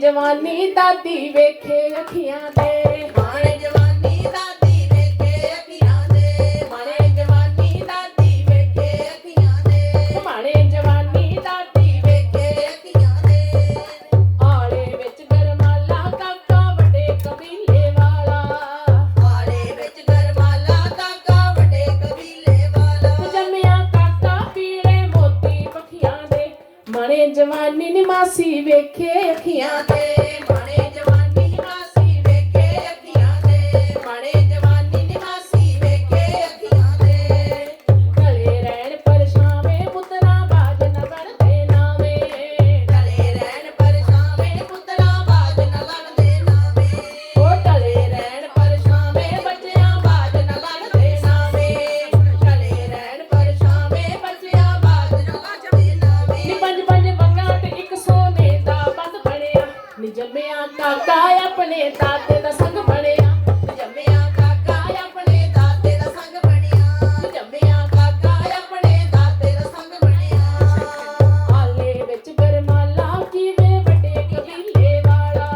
ਜਵਾਨੀ ਦਾਦੀ ਵੇਖੇ ਅੱਖੀਆਂ ਤੇ। ਬਣੇ ਜਵਾਨੀ ਨੀ ਮਾਸੀ ਵੇਖੇ ਅੱਖੀਆਂ ਤੇ ਆਪਣੇ ਦਾਤੇ ਦਾ ਸੰਗ ਬਣਿਆ। ਜੰਮਿਆ ਕਾਕਾ ਆਪਣੇ ਦਾਤੇ ਦਾ ਸੰਗ ਬਣਿਆ। ਜੰਮਿਆ ਕਾਕਾ ਆਪਣੇ ਦਾਤੇ ਦਾ ਸੰਗ ਬਣਿਆ। ਹਾਲੇ ਵਿੱਚ ਗਰਮਾਲਾ ਕਿਵੇਂ ਵੱਡੇ ਕਬੀਲੇ ਵਾਲਾ।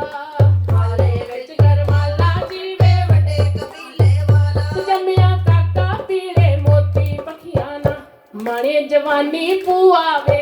ਹਾਲੇ ਵਿੱਚ ਗਰਮਾਲਾ ਕਿਵੇਂ ਵੱਡੇ ਕਬੀਲੇ ਵਾਲਾ। ਜੰਮਿਆ ਕਾਕਾ ਪੀਲੇ ਮੋਤੀ ਪਖਿਆਣਾ ਮਾਣੇ ਜਵਾਨੀ ਪੂਆਵੇ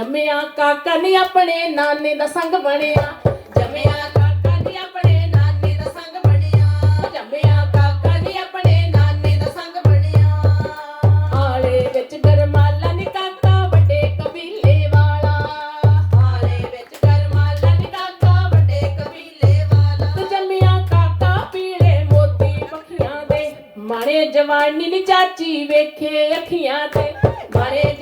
ਜੰਮਿਆ ਕਾਕਾ ਨਹੀਂ ਆਪਣੇ ਨਾਨੇ ਦਾ ਸੰਗ ਬਣਿਆ। ਜੰਮਿਆ ਕਾਕਾ ਨਹੀਂ ਆਪਣੇ ਨਾਨੇ ਦਾ ਸੰਗ ਬਣਿਆ। ਜੰਮਿਆ ਕਾਕਾ ਨਹੀਂ ਆਪਣੇ ਨਾਨੇ ਦਾ ਸੰਗ ਬਣਿਆ। ਹਾਲੇ ਵਿੱਚ ਗਰਮਾਲਾ ਨਹੀਂ ਕਾਕਾ ਵੱਡੇ ਕਬੀਲੇ ਵਾਲਾ। ਹਾਲੇ ਵਿੱਚ ਗਰਮਾਲਾ ਨਹੀਂ ਕਾਕਾ ਵੱਡੇ ਕਬੀਲੇ ਵਾਲਾ। ਤੇ ਜੰਮਿਆ ਕਾਕਾ ਪੀਲੇ ਮੋਤੀ ਮੱਖੀਆਂ ਦੇ ਮਾਰੇ ਜਵਾਨੀ ਨਹੀਂ ਚਾਚੀ ਵੇਖੇ ਅੱਖੀਆਂ ਤੇ। ਮਾਰੇ